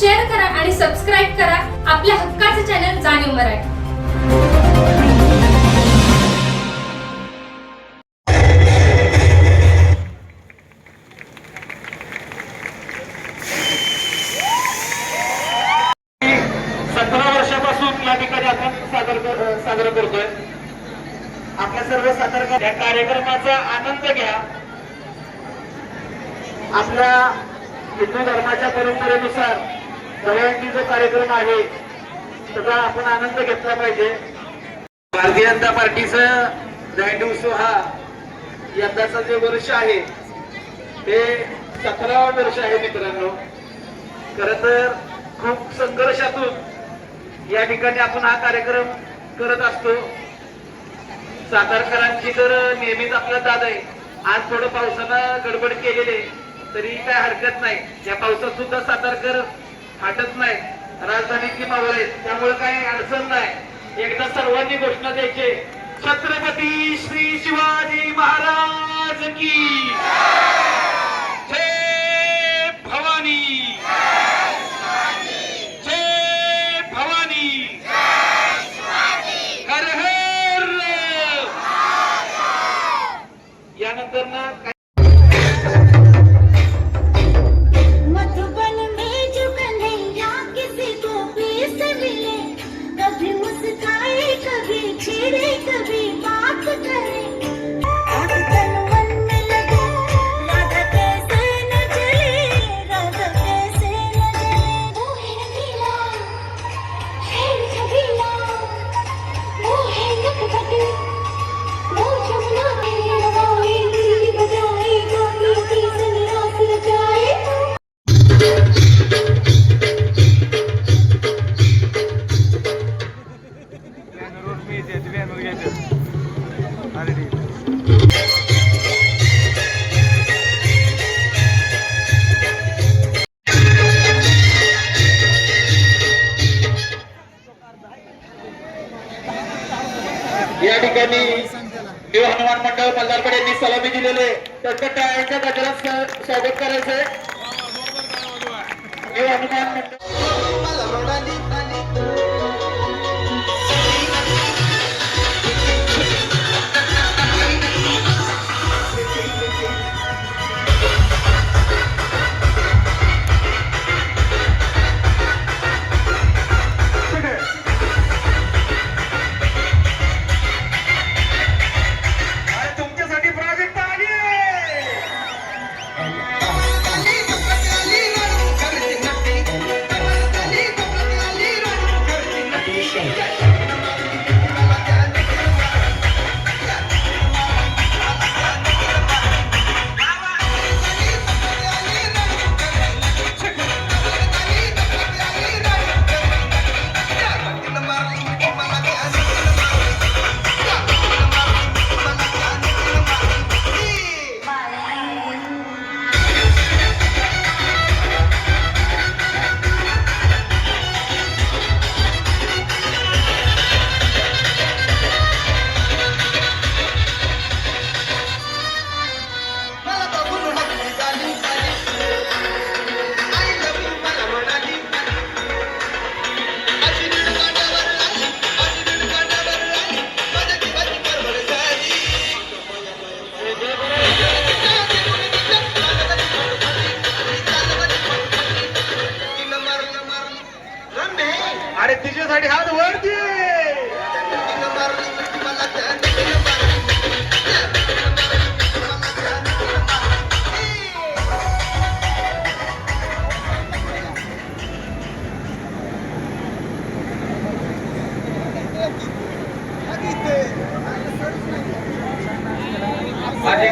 Share करा आणि subscribe करा. आपल्या हक्काचे चॅनल जाणीव मराठी. सतरा वर्षापासून या ठिकाणी आपण सादर कर- साजरा करतोय. आपल्या सर्व सादर या कार्यक्रमाचा आनंद घ्या. आपल्या हिंदू धर्माच्या परंपरेनुसार सगळ्यांनी जो कार्यक्रम आहे. त्याचा आपण आनंद घेतला पाहिजे. भारतीय जनता पार्टीचं दहीहंडी उत्सव हा यंदाचं जे वर्ष आहे ते सतरावं वर्ष आहे मित्रांनो. खर तर खूप संघर्षातून या ठिकाणी आपण हा कार्यक्रम करत असतो. सातारकरांची तर नेहमीच आपला दाद आहे. आज थोडं पावसानं गडबड केलेले तरी काय हरकत नाही. या पावसात सुद्धा सातारकर फाटत नाही. राजधानीतली मावळ आहेत? त्यामुळे काही अडचण नाही. एकदा सर्वांनी घोषणा द्यायचे छत्रपती श्री शिवाजी महाराज की सलामी दिलेले टाळ्यांच्या गजरात स्वागत करायचं. अरे तिच्यासाठी हात वरती.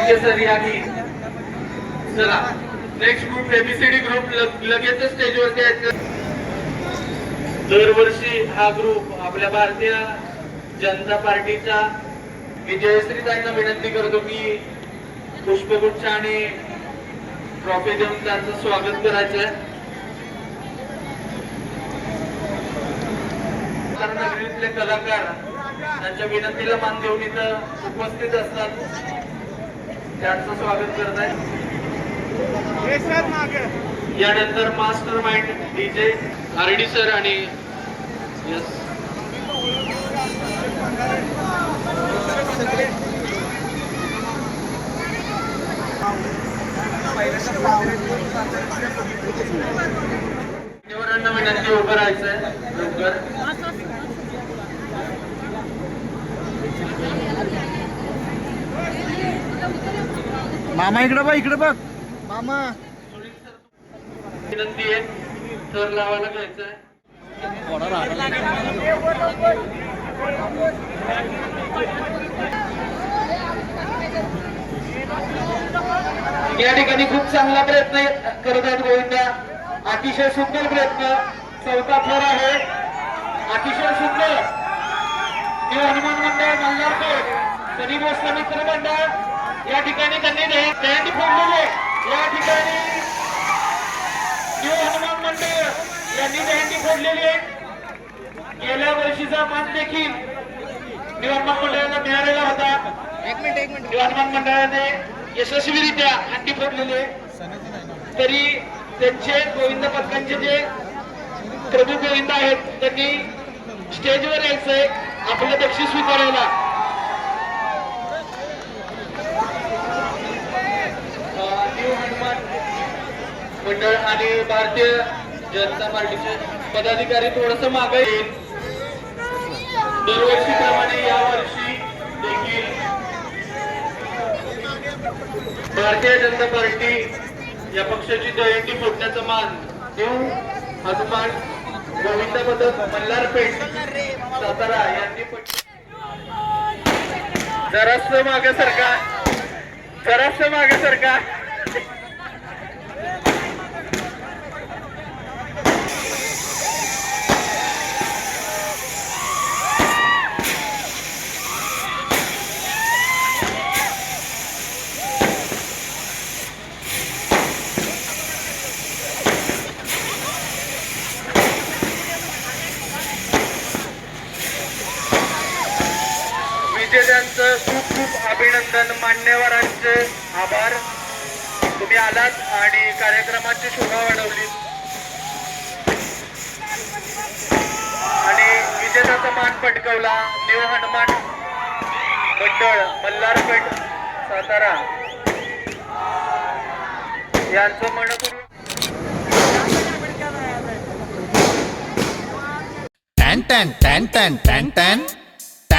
सर चला. नेक्स्ट ग्रुप एबीसीडी ग्रुप लगेच स्टेजवरती आहेत. दरवर्षी हा ग्रुप आपल्या भारतीय जनता पार्टीचा मी जयश्री ताईंना विनंती करतो की पुष्पगुच्छ आणि ट्रॉफी देऊन त्यांचं स्वागत करायचं नगरीतले कलाकार त्यांच्या विनंतीला मान देऊन इथं उपस्थित असतात. त्यांचं स्वागत करत आहे यानंतर mastermind DJ R D sir आणि यस. विनंती उभं राहायचंय लवकर. मामा इकडे बघ इकडे बघ. मामा. विनंती आहे. थर लावायला घ्यायचंय या ठिकाणी खूप चांगला प्रयत्न करत आहेत गोविंदा. अतिशय सुंदर प्रयत्न. चौथा थर आहे. अतिशय सुंदर. हे हनुमान मंडळ मल्हारपेठ सनी भोसले मित्र मंडळ या ठिकाणी त्यांनी स्टँड फोडलेले या ठिकाणी न्यू हनुमान मंडळ यांनी दहंडी फोडलेली आहे. गेल्या वर्षीचा मान देखील न्यू हनुमान मंडळाला मिळालेला होता. न्यू हनुमान मंडळाने यशस्वीरित्या हंडी फोडलेली आहे. तरी त्यांचे गोविंद पथकांचे जे प्रभू गोविंद आहेत त्यांनी स्टेजवर यायचंय. आपलं बक्षीस स्वीकारायला. मंडळ आणि भारतीय जनता पार्टीचे पदाधिकारी थोडस मागे येईल. दरवर्षीप्रमाणे या वर्षी देखील भारतीय जनता पार्टी या पक्षाची जयंती फोडण्याचा मान देऊ हनुमान गोविंद पदक मल्हारपेठ सातारा यांनी जरास मागे सरकार जरास मागे सरकार विजेत्यांचं खूप खूप अभिनंदन. मान्यवरांचे आभार. तुम्ही आलात आणि कार्यक्रमाची शोभा वाढवली. आणि विजेत्याचा मान पटकवला. न्यू हनुमान मंडळ मल्हारपेठ सातारा. यांचं मनपूर्वक टॅन टॅन टॅन टॅन टॅन टॅन.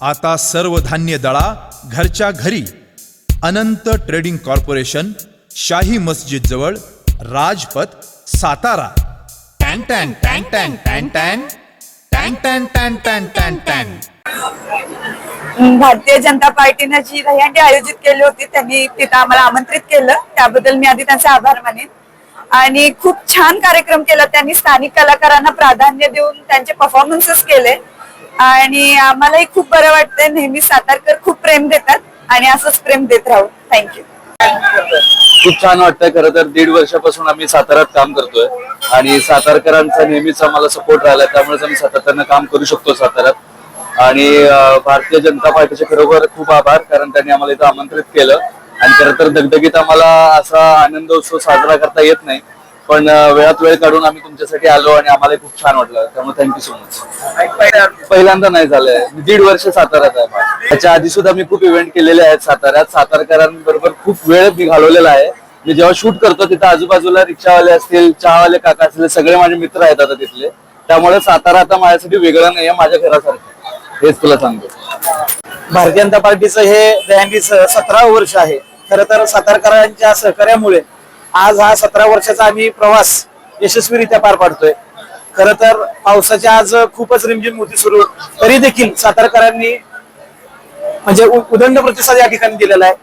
आता सर्व धान्य दळा घरच्या घरी. अनंत ट्रेडिंग कॉर्पोरेशन शाही मस्जिद जवळ राजपथ सातारा. टॅन टॅन टॅन टॅन टॅन टॅन. टॅन टॅन टॅन टॅन टॅन टॅन. भारतीय जनता पार्टीनं जी दह्यांडी आयोजित केली होती त्यांनी तिथं आम्हाला आमंत्रित केलं. त्याबद्दल मी आधी त्यांचे आभार मानेन. आणि खूप छान कार्यक्रम केला त्यांनी. स्थानिक कलाकारांना प्राधान्य देऊन त्यांचे परफॉर्मन्सेस केले. आणि आम्हालाही खूप बरं वाटतंय. नेहमी सातारकर खूप प्रेम देतात आणि असंच प्रेम देत राहू. थँक्यू खूप छान वाटतंय. खरं तर दीड वर्षापासून आम्ही साताऱ्यात काम करतोय. आणि सातारकरांचा नेहमीच आम्हाला सपोर्ट राहिला त्यामुळेच आम्ही सातत्यानं काम करू शकतो साताऱ्यात. आणि भारतीय जनता पार्टीचे खरोखर खूप आभार कारण त्यांनी आम्हाला इथं आमंत्रित केलं. आणि खरं तर दगदगीत आम्हाला असा आनंद उत्सव साजरा करता येत नाही. पण वेळात वेळ काढून आम्ही तुमच्यासाठी आलो आणि आम्हाला खूप छान वाटलं. त्यामुळे थँक्यू सो मच पहिल्यांदा नाही झालंय. दीड वर्ष साताऱ्यात आहे त्याच्या आधी सुद्धा मी खूप इव्हेंट केलेले आहेत साताऱ्यात. सातारकरांबरोबर खूप वेळ मी घालवलेला आहे. मी जेव्हा शूट करतो तिथं आजूबाजूला रिक्षावाले असतील चहावाले काका असतील सगळे माझे मित्र आहेत आता तिथले. त्यामुळे सातारा आता माझ्यासाठी वेगळं नाही आहे माझ्या घरासारखं हेच तुला सांगतो. भारतीय जनता पार्टीचं हे दहंडी सतरा वर्ष आहे. खर तर सातारकरांच्या सहकार्यामुळे आज हा सतरा वर्षाचा आम्ही प्रवास यशस्वीरित्या पार पाडतोय. खर तर पावसाच्या आज खूपच रिमझिम होती सुरू. तरी देखील सातारकरांनी म्हणजे उ- उदंड प्रतिसाद या ठिकाणी दिलेला आहे.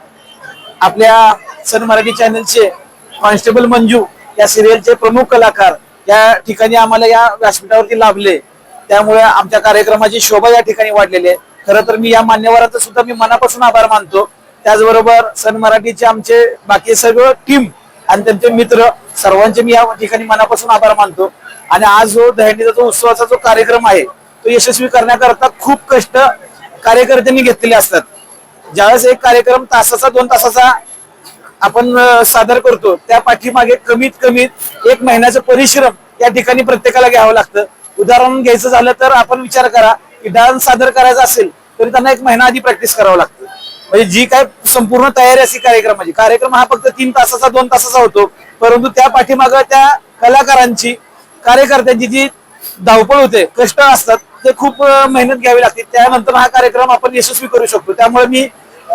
आपल्या सन मराठी चॅनलचे कॉन्स्टेबल मंजू या सिरियलचे प्रमुख कलाकार या ठिकाणी आम्हाला या व्यासपीठावरती लाभले. त्यामुळे आमच्या कार्यक्रमाची शोभा या ठिकाणी वाढलेली आहे. खरं तर मी या मान्यवरांचा सुद्धा मी मनापासून आभार मानतो. त्याचबरोबर सन मराठीचे आमचे बाकी सगळं टीम आणि त्यांचे मित्र सर्वांचे मी या ठिकाणी मनापासून आभार मानतो. आणि आज जो दहंडीचा जो उत्सवाचा जो कार्यक्रम आहे तो यशस्वी करण्याकरता खूप कष्ट कार्यकर्त्यांनी घेतलेले असतात. ज्यावेळेस एक कार्यक्रम तासाचा दोन तासाचा आपण सादर करतो त्या पाठीमागे कमीत कमी एक महिन्याचं परिश्रम या ठिकाणी प्रत्येकाला घ्यावं लागतं. उदाहरण घ्यायचं झालं तर आपण विचार करा की डान्स सादर करायचा असेल तरी त्यांना एक महिना आधी प्रॅक्टिस करावं लागतं. म्हणजे जी काय संपूर्ण तयारी अशी कार्यक्रमाची कार्यक्रम हा फक्त तीन तासाचा दोन तासाचा होतो. परंतु त्या पाठीमागं त्या कलाकारांची कार्यकर्त्यांची जी धावपळ होते कष्ट असतात ते खूप मेहनत घ्यावी लागते. त्यानंतर हा कार्यक्रम आपण यशस्वी करू शकतो. त्यामुळे मी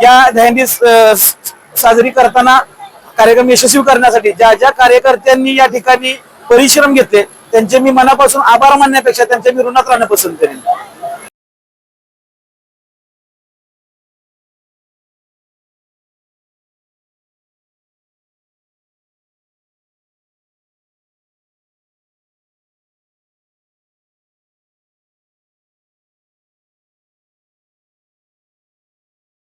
या दहंडी साजरी करताना कार्यक्रम यशस्वी करण्यासाठी ज्या ज्या कार्यकर्त्यांनी या ठिकाणी परिश्रम घेतले त्यांचे मी मनापासून आभार मानण्यापेक्षा त्यांच्या मी ऋणात राहणं पसंत करेन.